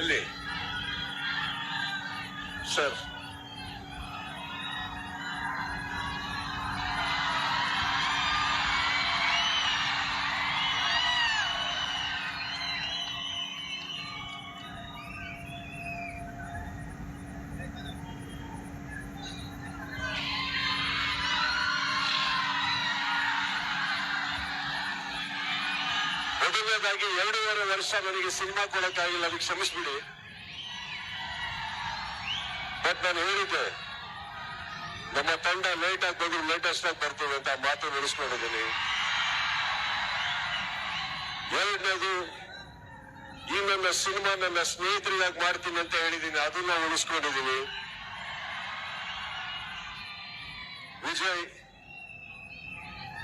ಎಲ್ಲಿ ಸರ್ ಮೊದಲನೇದಾಗಿ ಎರಡೂವರೆ ವರ್ಷ ನನಗೆ ಸಿನಿಮಾ ಕೊಡೋಕ್ಕಾಗಿಲ್ಲ, ಅದಕ್ಕೆ ಕ್ಷಮಿಸ್ಬಿಡಿ. ಬಟ್ ನಾನು ಹೇಳಿದ್ದೆ, ನಮ್ಮ ತಂಡ ಲೇಟ್ ಆಗಿ ಬಂದ್ರು ಲೇಟೆಸ್ಟ್ ಆಗಿ ಬರ್ತದೆ ಅಂತ ಮಾತು ನಡೆಸ್ಕೊಂಡಿದ್ದೀನಿ ಎರಡನೇದು, ಈ ನನ್ನ ಸಿನಿಮಾ ನನ್ನ ಸ್ನೇಹಿತರಿಗಾಗಿ ಮಾಡ್ತೀನಿ ಅಂತ ಹೇಳಿದ್ದೀನಿ, ಅದನ್ನ ಉಳಿಸ್ಕೊಂಡಿದ್ದೀನಿ. ವಿಜಯ್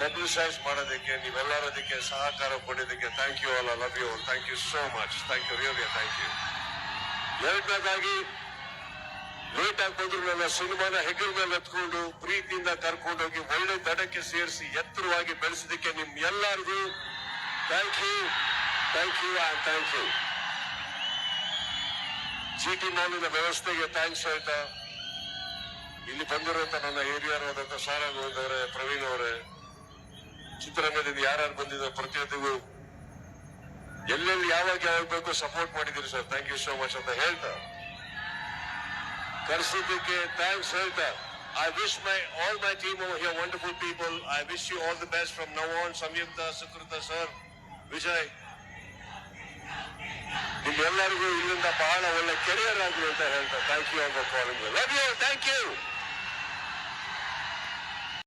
ಪಬ್ಲಿಸೈಸ್ ಮಾಡೋದಕ್ಕೆ ನೀವೆಲ್ಲರೂ ಅದಕ್ಕೆ ಸಹಕಾರ ಕೊಟ್ಟಿದ್ದಕ್ಕೆ thank you all love you thank you so much thank you really thank you ಎರಡನೇದಾಗಿ ಲೇಟ್ ಆಗಿ ಬಂದ್ರು ಸಿನಿಮಾನ ಹೆಗಲ್ ಮೇಲೆ ಎತ್ಕೊಂಡು, ಪ್ರೀತಿಯಿಂದ ಕರ್ಕೊಂಡೋಗಿ ಒಳ್ಳೆ ದಡಕ್ಕೆ ಸೇರಿಸಿ, ಎತ್ತರವಾಗಿ ಬೆಳೆಸಿದಕ್ಕೆ ನಿಮ್ ಎಲ್ಲರಿಗೂ thank you thank you and thank you G T ಮಾಲಿನ ವ್ಯವಸ್ಥೆಗೆ ಥ್ಯಾಂಕ್ಸ್ ಹೇಳ್ತಾ ಇಲ್ಲಿ ಬಂದಿರುವಂತ ನನ್ನ ಹಿರಿಯರಾದಂತ ಸಾರಾಗ್ ಹೋದವ್ರೆ ಪ್ರವೀಣ್ ಅವರೇ ಚಿತ್ರರಂಗದಿಂದ ಯಾರ್ಯಾರು ಬಂದಿದ್ದಾರೆ ಪ್ರತಿಯೊಂದಿಗೂ ಎಲ್ಲೆಲ್ಲಿ ಯಾವಾಗ ಯಾವಾಗ ಬೇಕು ಸಪೋರ್ಟ್ ಮಾಡಿದ್ದೀರಿ sir. Thank you so much ಅಂತ ಹೇಳ್ತಾ. ಕರೆಸಿದ್ದಕ್ಕೆ ಥ್ಯಾಂಕ್ಸ್ ಹೇಳ್ತಾ. I wish my all my team over here wonderful people I wish you all the best from now on Samyukta Sukruta sir Vijay ನಿಮ್ಮೆಲ್ಲರಿಗೂ ಇಲ್ಲಿಂದ ಬಹಳ ಒಳ್ಳೆ ಕೆರಿಯರ್ ಆಗಲಿ ಅಂತ ಹೇಳ್ತಾ. ಥ್ಯಾಂಕ್ ಯು ಅಂತ calling love you thank you